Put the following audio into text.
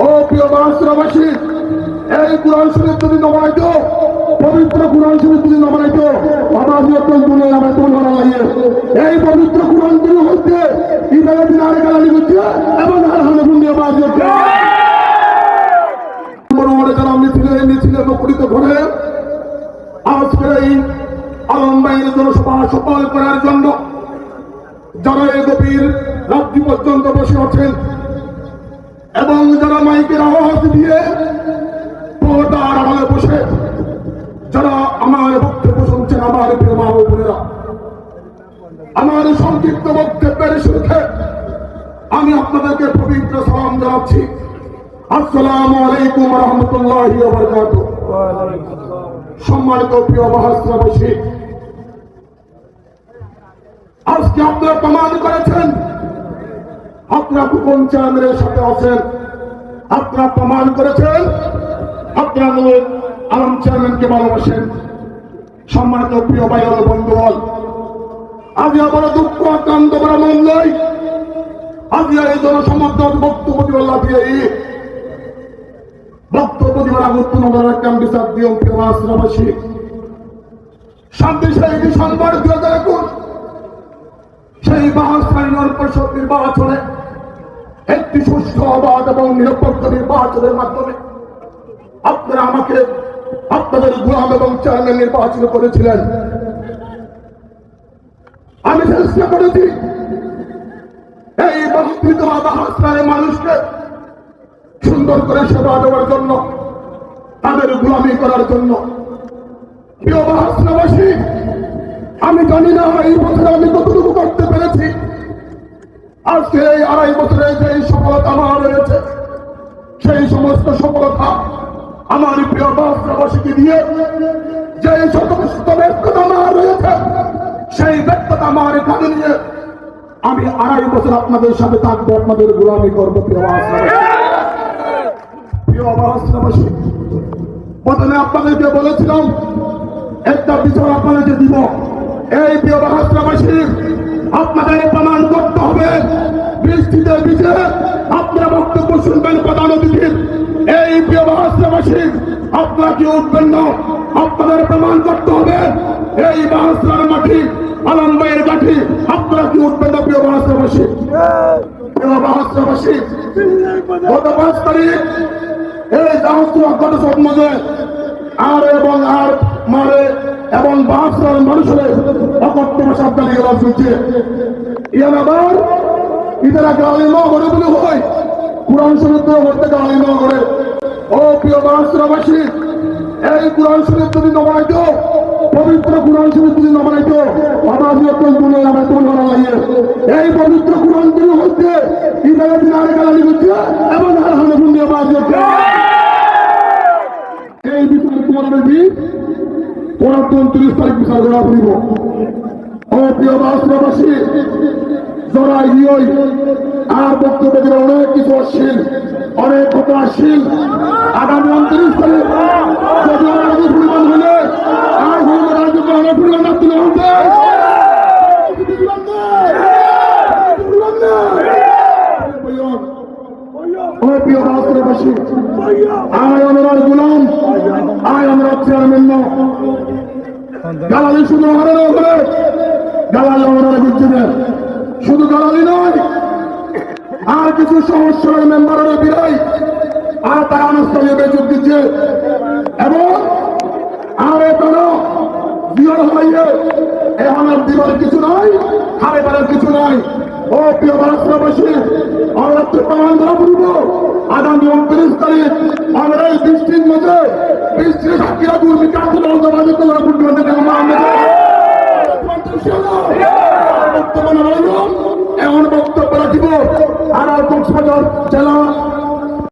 ও প্রিয় মহাশ্রবাসী এই কোরআন শরীফ যদি পবিত্র কোরআন শরীফ যদি নবাইত আমার যতন গুণে আমার তোমার লাগে এই পবিত্র কোরআনগুলো হচ্ছে ইদারে দিন আরে গালালি করছে এবং আর হালে গুণে আমার যত বড় বড় যারা মিছিলে মিছিলে মুখরিত ঘরে আজকের এই আলম্বাইয়ের জনসভা সফল গভীর রাত্রি পর্যন্ত বসে আছেন এবং যারা মাইকের আওয়াজ দিয়ে পর্দার আড়ালে বসে, যারা আমার বক্তব্য শুনছেন, আমার প্রিয় মা বোনেরা, আমার সংক্ষিপ্ত বক্তব্যের সুখে আমি আপনাদেরকে পবিত্র সালাম জানাচ্ছি। আসসালামু আলাইকুম রহমতুল্লাহ সম্মানিত প্রিয় মহাশ্রবাসী আজকে আপনারা প্রমাণ করেছেন আপনারা কুপন চেয়ারম্যানের সাথে আছেন। আপনারা প্রমাণ করেছেন। আপনারা নূর আলম চেয়ারম্যানকে ভালোবাসেন। সম্মানিত প্রিয় ভাই ও বন্ধুগণ, আজ আমার দুঃখ, আক্রান্ত করা মন নয়। আজ এই জনসমর্থন বক্তব্য দিবার লাগিয়ে বক্তব্য দিবার আগত নগর বিচার শান্তি সেই সেই বাহাস্তাইনের পরিষদ নির্বাচনে একটি সুষ্ঠু, অবাধ এবং নিরপেক্ষ নির্বাচনের মাধ্যমে আপনারা আমাকে, আপনাদের গোলাম এবং চেয়ারম্যান নির্বাচন করেছিলেন। আমি চেষ্টা করেছি এই বক্তৃত বাহাস্তানের মানুষকে সুন্দর করে সেবা দেওয়ার জন্য, তাদের গোলামি করার জন্য। প্রিয় বাহাস্তাবাসী আমি জানি না এই বছর আমি কতটুকু করতে পেরেছি। আজকে এই আড়াই বছরে যে সফলতা আমার রয়েছে, সেই সমস্ত সফলতা আমার প্রিয় বাসবাসীকে দিয়ে যে সমস্ত ব্যর্থতা আমার রয়েছে, সেই ব্যর্থতা আমার কাজে নিয়ে আমি আড়াই বছর আপনাদের সাথে থাকব, আপনাদের গোলামি করব, প্রিয় প্রিয় বাসবাসী, প্রথমে আপনাদেরকে বলেছিলাম, একটা বিচার আপনাদেরকে দিব। এই প্রিয় আপনারা কি উঠবেন না আপনাদের প্রমাণ করতে হবে। এই বাহাস্ত্রার মাটি আলম্বাইয়ের কাঠি আপনারা কি উঠবেন না প্রিয় বাহাত্রাবাসী প্রিয় বাহাত্রাবাসী গত পাঁচ তারিখ এই আর এবং আর মারে এবং বাহাত্তর মানুষের অকথ্য ভাষা দাঁড়িয়ে গেল চলছে ইয়ার আবার ইতারা গালি ন করে বলে হয়। কোরআন শরীফ করতে ও প্রিয় বাহাত্তরবাসী এই কোরআন শরীফ যদি নবাইত পবিত্র কোরআন শরীফ নবাইত আমার যখন মনে আমার তোমার ভালো লাগে এই পবিত্র কোরআনগুলো হচ্ছে ইতারা দিন গালি করছে এবং আর হালে বুন্দিয়া বাদ এই বিচার তোমার বেশি পনেরো উনত্রিশ তারিখ বিচার করা হইব। ও প্রিয় রাষ্ট্রবাসী জড়াই গিয়ে আর বক্তব্য অনেক কিছু আসছিল, অনেক কথা আসছিল আগামী উনত্রিশ তারিখ যদি আমাদের পরিমাণ হলে আর হইলে রাজ্যকে অনেক পরিমাণ না তুলে হবে ও শুধু গালালি নয় আর কিছু সমস্যার মেম্বারের বিরাই আর তারা আনুষ্ঠানিক বেচুক দিচ্ছে এবং আর এখনও বিয়ার হইয়ে এখন আর দিবার কিছু নাই খারে পারার কিছু নাই ও প্রিয় ভারতবাসী আমরা প্রমাণ করা পড়ব আগামী উনত্রিশ তারিখ আমরা এই বৃষ্টির মধ্যে বৃষ্টির সাক্ষীরা দুর্নীতি কাছে বাজে তোমরা এমন বক্তব্য রাখিব আর কক্সবাজার জেলা